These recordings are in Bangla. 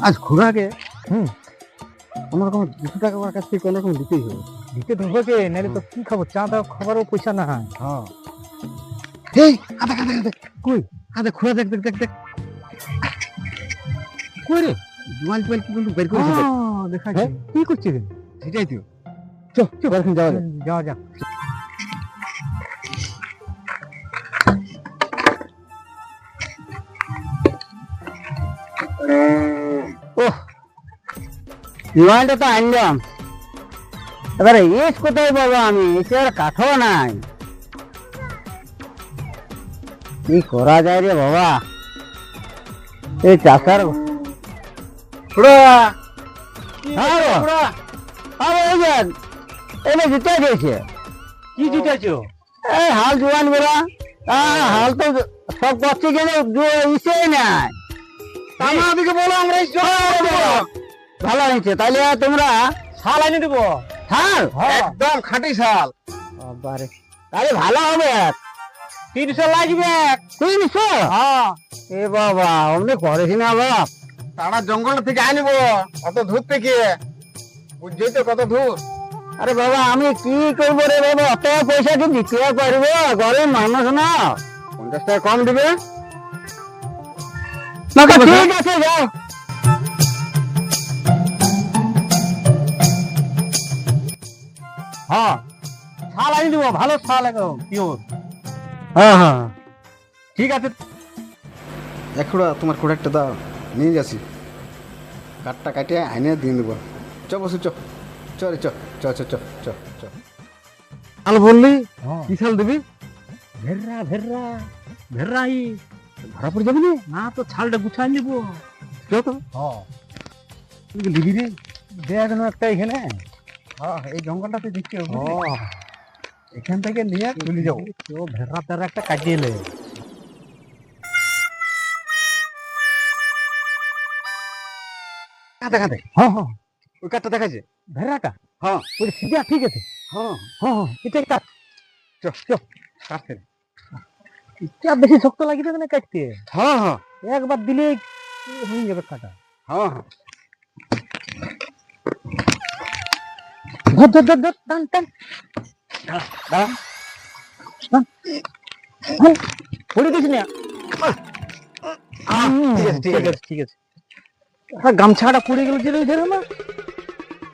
আজ ঘোরাকে হুম। আমার কোনো দুশো টাকা আমার কাছ থেকে কোনো রকম দিতেই হবে। দিতে তো হবে নাহলে তো কি খাব? চা দাও খাবারও পয়সা না হয়। হ্যাঁ। এই আদা আদা আদা। কই? আদা ঘোরা দেখ দেখ দেখ দেখ। কই রে? জোয়ান জোয়ান কি কিন্তু বের করে দেখ হ্যাঁ? কি করছিস? সেটাই তো। চল চল যাওয়া যাক। যাওয়া যাক। মোবাইলটা তো আনলাম এবারে ইস কোথায় পাবো আমি? এসে আর কাঠও নাই। কি করা যায় রে বাবা? এই চাষার হ্যাঁ এনে জিতে গেছে কি জিতেছো এই হাল জোয়ান বেলা হাল তো সব করছে কিন্তু ইসেই নাই। আমার দিকে বলো আমরা ভালো হয়েছে। তাহলে তোমরা শাল এনে দেবো। হাল একদম খাঁটি শাল। তাহলে ভালো হবে তিনশো লাগবে তিনশো? হ্যাঁ। এ বাবা অমনি করেছি না বাপ তারা জঙ্গল থেকে আনিব। কত দূর থেকে বুঝছই তো কত দূর আরে বাবা আমি কি করব রে বাবা? অত পয়সা কি দিতে পারব? গরিব মানুষ না। পঞ্চাশ টাকা কম দিবে। ঠিক আছে যাও। হ্যাঁ। শাল এনে দেবো ভালো শাল একদম পিওর হ্যাঁ হ্যাঁ। ঠিক আছে। এক খোড়া তোমার খোড়াকটা দাও নিয়ে যাচ্ছি। কাঠটা কাটিয়ে আইনে দিয়ে দেবো। চ বসু চ। চ রে চ। চ চ চ চ চ। শাল বললি হ্যাঁ। কি শাল দিবি? ভেররা ভেররা ভেররাই ধরা পড়ে যাবে না? তো ছালটা গুছাই নিব। যত হ্যাঁ। তুই কি দিবি রে? দেখ না একটা এখানে। হ্যাঁ এই জঙ্গলটাতে দেখতে হবে। এখান থেকে নিয়ে চলে যাব তো ভেররা তেরা একটা কাটিয়ে লে কাঁদে কাঁদে। হ্যাঁ হ্যাঁ। ওই কাঠটা দেখাচ্ছে? ভেররাটা হ্যাঁ। ওই সিধা ঠিক আছে। হ্যাঁ। হ্যাঁ হ্যাঁ এটা চ চ বেশি শক্ত লাগি না কাটতে? হ্যাঁ হ্যাঁ। একবার দিলে হয়ে যাবে কাটা। হ্যাঁ হ্যাঁ। ধর ধর ধর ধর টান টান পড়ে দিস না গামছাটা পড়ে গেল যে ধরে না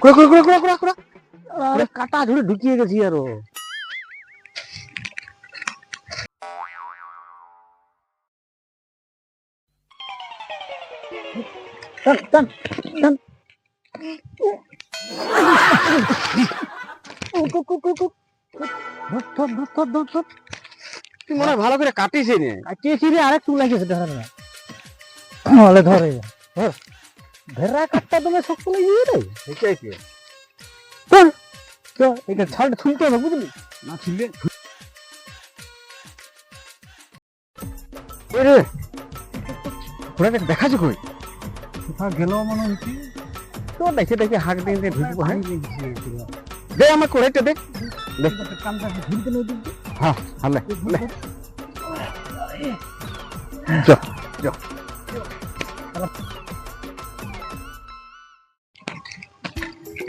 কুড়া কুড়া কাটা ঝুড়ে ঢুকিয়ে গেছি আরও টান টান টান কু, কু, কু, কু। তুই মনে হয় ভালো করে কাটিস নে। কাটিয়েছি রে আরেক চুল লাগিয়েছে ধরে না। হলে ধরে। ধর। ভেড়া কাটটা তুমি শক্ত লাগিয়ে রে তো চল চল এটা ছালটা ছুলতে হবে বুঝলি? না ছিলে ঘোড়াটা দেখাচ্ছে কই? কোথাও গেল মনে হচ্ছে তো দেখে দেখে হাঁক দিয়ে দিয়ে ঢুকবো হ্যাঁ? দে আমার কোড়াইটা দে। কামটা ঘুরতে নেই দিকে হ্যাঁ হালে চ চ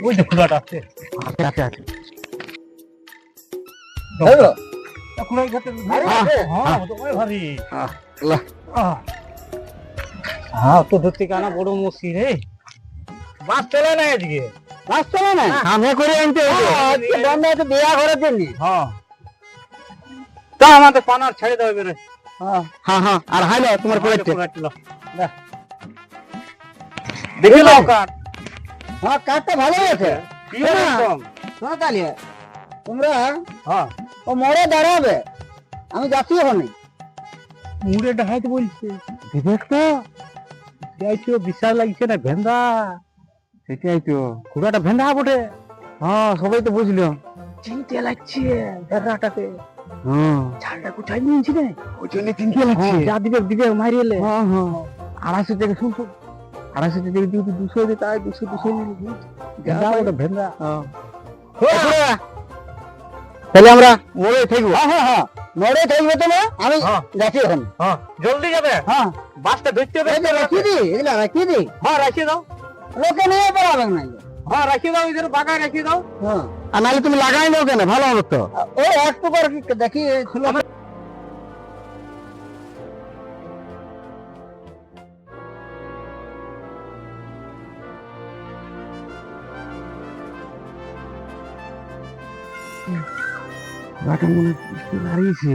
ওই যে খোলাটা আছে। আছে আছে আছে। খোলাই ঘাটে হ্যাঁ তো ওই ভারী। আহ, হ্যাঁ তো ধরতে কানা বড় মসি রে। বাস চলে না আজকে বাস চলে না? সামনে করে আনতে হ্যাঁ, বন্ধ আছে বিয়া করার জন্য হ্যাঁ। তা আমাদের পানার ছেড়ে দেবে রে হ্যাঁ। হ্যাঁ হ্যাঁ। আর হাইলো তোমার কোড়াইটা দেখে নাও কাঠ হ্যাঁ কাঠটা ভালো আছে। পিওর না। একদম শোনো তাহলে। তোমরা হ্যাঁ। ও মোড়ে দাঁড়াবে। আমি যাচ্ছি ওখানে। মুড়ে ডাহাইতে বলছে। দেখ তো যাইছো বিশাল লাগছে না ভেন্দা। সেটাই তো। খুড়াটা ভেন্দা বটে। হ্যাঁ সবাই তো বুঝলো। চিনতে লাগছে ভেড়াটাকে হ্যাঁ। ছালটা কোথায় নিয়েছি রে? ওই জন্য তিনটে হ্যাঁ, লাগছে। যা দিবে দিবে মারি এলে। হ্যাঁ হ্যাঁ। আড়াইশো থেকে শুন শুন আড়াইশো থেকে যদি তুই দুশো দিতে হয় দুশো দুশো ভেন্দা বটে ভেন্দা তাহলে আমরা মোড়ে থাকব। হ্যাঁ হ্যাঁ হ্যাঁ। মোড়ে থাকবে তো না আমি হ্যাঁ। যাচ্ছি ওখানে হ্যাঁ। জলদি যাবে। হ্যাঁ। বাসটা ধরতে হবে। রাখি দি রাখি দি। হ্যাঁ রাখিয়ে দাও। লোকে নিয়ে বেড়াবে না। হ্যাঁ রাখিয়ে দাও ইধর বাগায় রাখিয়ে দাও। হ্যাঁ। আর নাহলে তুমি লাগাই নাও কেন? ভালো হবে তো। ও একটু করে কি দেখি মনে দাঁড়িয়েছে?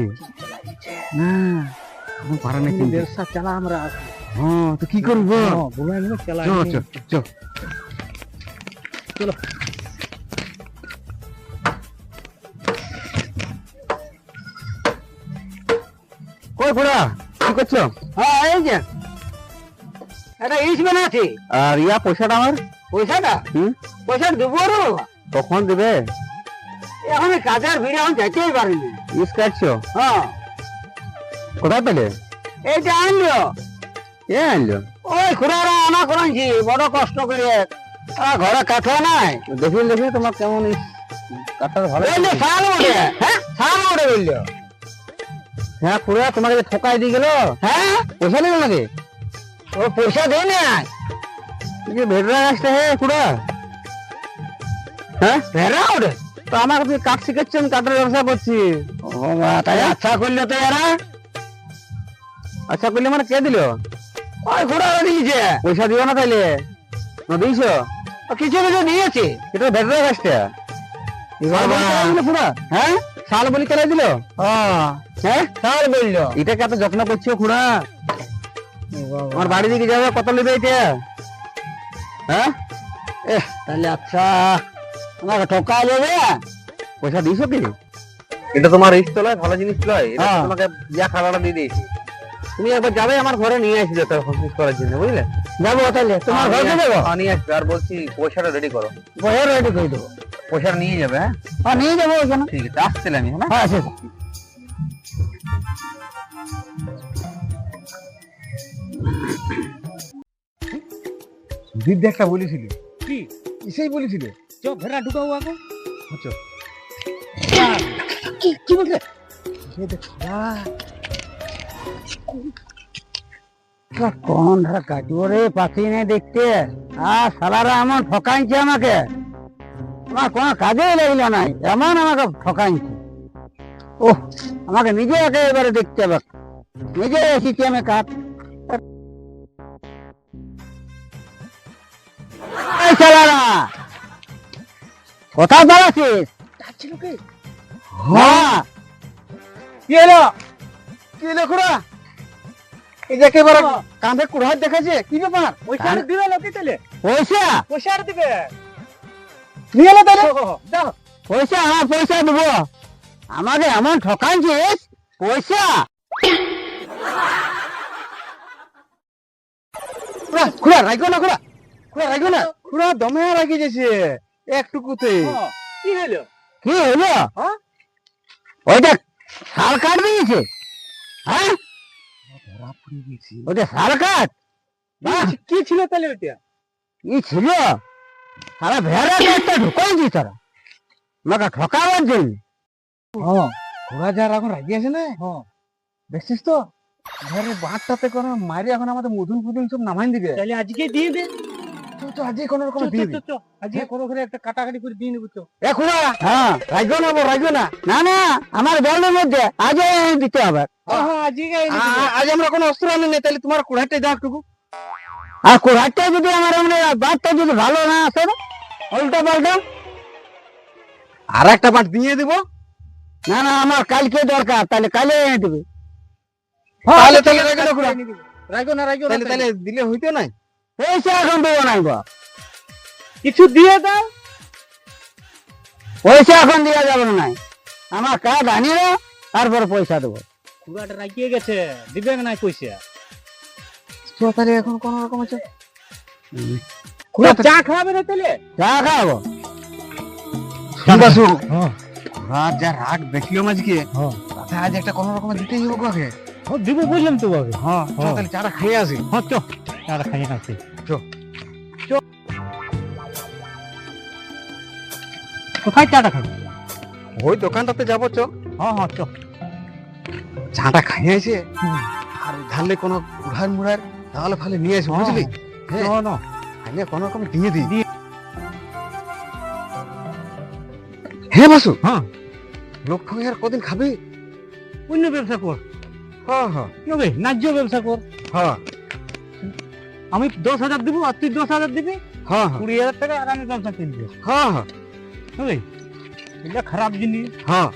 না পারা নেই চালা আমরা হ্যাঁ তো কি করব? চালা। কই কি করছ? হ্যাঁ এই যে। আর ইয়া পয়সাটা আমার? পয়সাটা? পয়সা দেবো রে বাবা কখন দেবে? এখন কাজের ভিড়ে এখন যাইতেই পারিনি। ইস কাটছো? হ্যাঁ। কোথায় পেলে? এইটা আনলো। এ আনলো ওই খুড়ারা আনা করেছি বড় কষ্ট করে। ঘরে কাঠো নাই। দেখি দেখি তোমার কেমন ইস ভালো এই শাল ওঠে হ্যাঁ? শাল ওঠে বলল। হ্যাঁ খুড়া তোমাকে যে ঠকাই দিয়ে গেল? হ্যাঁ? পয়সা নেই নাকি? ও পয়সা দেয় যে ভেড়া হে খুড়া। হ্যাঁ? ভেড়া ওঠে? তো আমার কাছে কাঠ শিখাচ্ছে আমি কাঠের ব্যবসা করছি। ও তাই আচ্ছা করলে তো এরা। আচ্ছা করলে মানে কে দিল? ওই খুড়া দিয়েছে পয়সা দিও না তাইলে। না দিয়েছ? কিছু কিছু দিয়েছে এটা গাছটা হ্যাঁ? শাল বলি দিল? হ্যাঁ? শাল বলল। এটাকে এত যত্ন করছ খুড়া? আমার বাড়ি দিকে যাবে কত নেবে এটা? হ্যাঁ? তাহলে আচ্ছা। আমাকে ঠকাই দেবে। পয়সা দিয়েছ কি? এটা তোমার লয় ভালো জিনিস লয়। এটা হ্যাঁ। তোমাকে যা খাবারটা দিয়ে দিয়েছি। তুমি একবার যাবে আমার ঘরে নিয়ে আসবে তো অফিস করার জন্য বুঝলে? যাব তাহলে তোমার ঘরে হ্যাঁ, নিয়ে আসবে আর বলছি পয়সাটা রেডি করো। বইয়ের রেডি করে দেবো। পয়সাটা নিয়ে যাবে হ্যাঁ? হ্যাঁ নিয়ে যাব ওখানে। ঠিক আছে আসছিলাম আমি হ্যাঁ? হ্যাঁ আছে দিদি একটা বলেছিল। কি? কিসেই বলেছিল। চ ভেড়া ঢুকাও আগে। আচ্ছা। কি? কি বলছে? কোন ধারা কাটবো রে পাখি নেই দেখতে। আর সালারা এমন ঠকাইছে আমাকে। আমার কোনো কাজেই লাগল নাই এমন আমাকে ঠকাইছে। ও আমাকে নিজে একেবারে দেখতে হবে। নিজে এসেছি আমি এই শালারা! কোথায় দাঁড়াচ্ছিস হ্যাঁ। কি হলো? কি হলো খুড়া? এই যে একেবারে কাঁধে কি ব্যাপার? পয়সা দিবে লোকে তাহলে পয়সা? পয়সা আর দিবে। নিয়ে এলো তাহলে দাও পয়সা হ্যাঁ পয়সা দেবো। আমাকে এমন ঠকাইছিস পয়সা। খুড়া খুড়া রাখো না খুড়া। খুড়া রাখো না। খুড়া দমে রাখি গেছে একটুকুতে। কি হলো কি হলো হ্যাঁ? ওইটা শাল কাঠ দিয়েছে। হ্যাঁ? কি- কি ছিল তাহলে ই ছিল? সারা ভেড়া তারা আমাকে ঠকাবার জন্য। হ্যাঁ। যার এখন রাজি আছে না? হ্যাঁ। দেখছিস তো? ঘরে বাঁটটাতে করে মারি এখন আমাদের মধুন ফুদুন সব নামাই দিবে। তাহলে আজকে দিয়ে দে। তো কোনো রকম দিয়ে কোনো করে একটা কাটাকাটি করে দিয়ে নেব তো। এ হ্যাঁ না না। না না আমার বেলের মধ্যে আজও দিতে হবে। হ্যাঁ হ্যাঁ আজকে এনে দিবো। আ- আজ আমরা কোনো অস্ত্র আনি না তাহলে তোমার কুড়াইটাই দাও একটুকু। আর কোরআনটা যদি আমার এমনি বাদটা যদি ভালো না আসে না, উল্টো পাল্টা। আর একটা বাট দিয়ে দিব। না না আমার কালকে দরকার তাহলে কালে এনে দেবে। তাহলে তাহলে রাখো না খুড়া রাখো না রাখো না তাহলে তাহলে দিলে হইতো না পয়সা এখন দেবো নাই বা কিছু দিয়ে দাও। পয়সা এখন দেওয়া যাবে না। নাই। আমার কার্ড আনি না তারপর পয়সা দেবো। কুড়াটা রাখিয়ে গেছে দিবে না পয়সা। তো তাহলে এখন কোন রকম আছে? চা খাওয়াবে না তাহলে? চা খাব। বাসু হ্যাঁ। রাত যা রাগ দেখলাম আজকে হ্যাঁ। আজ একটা কোন রকম দিতেই হবে কাকে? ও দিব বুঝলাম তো বাবু। হ্যাঁ হ্যাঁ। তাহলে চাটা খেয়ে আসি। হ্যাঁ চ আসি চ। চ কোথায় চাটা খাব ওই দোকানটাতে যাব চ হ্যাঁ হ্যাঁ চ চাটা আসে হুম। আর ধারলে কোনো কুড়ার মুড়ার তাহলে ফালে নিয়ে আসি বুঝলি হ্যাঁ। আইনে কোনো রকম দিয়ে দিই হ্যাঁ বাসু হ্যাঁ লোক ঠকে আর কদিন খাবি অন্য ব্যবসা কর হ্যাঁ হ্যাঁ ন্যায্য ব্যবসা কর হ্যাঁ আমি দশ হাজার দিব আর তুই দশ হাজার দিবি? হ্যাঁ হ্যাঁ। কুড়ি হাজার টাকা আর আমি ব্যবসা কিনবো। হ্যাঁ হ্যাঁ। বুঝলি? এটা খারাপ জিনিস। হ্যাঁ।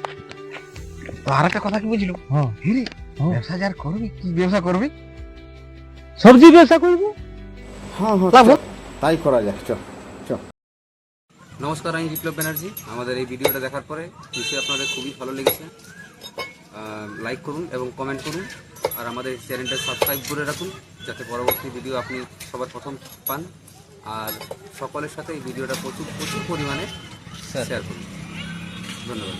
তো আর একটা কথা কি বুঝলো? হ্যাঁ। হিরে হ্যাঁ। ব্যবসা যার করবি কি ব্যবসা করবি? সবজি ব্যবসা করব? হ্যাঁ হ্যাঁ তাই করা যাক চ নমস্কার আমি বিপ্লব ব্যানার্জি। আমাদের এই ভিডিওটা দেখার পরে নিশ্চয়ই আপনাদের খুবই ভালো লেগেছে। লাইক করুন এবং কমেন্ট করুন। আর আমাদের চ্যানেলটা সাবস্ক্রাইব করে রাখুন যাতে পরবর্তী ভিডিও আপনি সবার প্রথম পান। আর সকলের সাথে এই ভিডিওটা প্রচুর প্রচুর পরিমাণে শেয়ার করুন। ধন্যবাদ।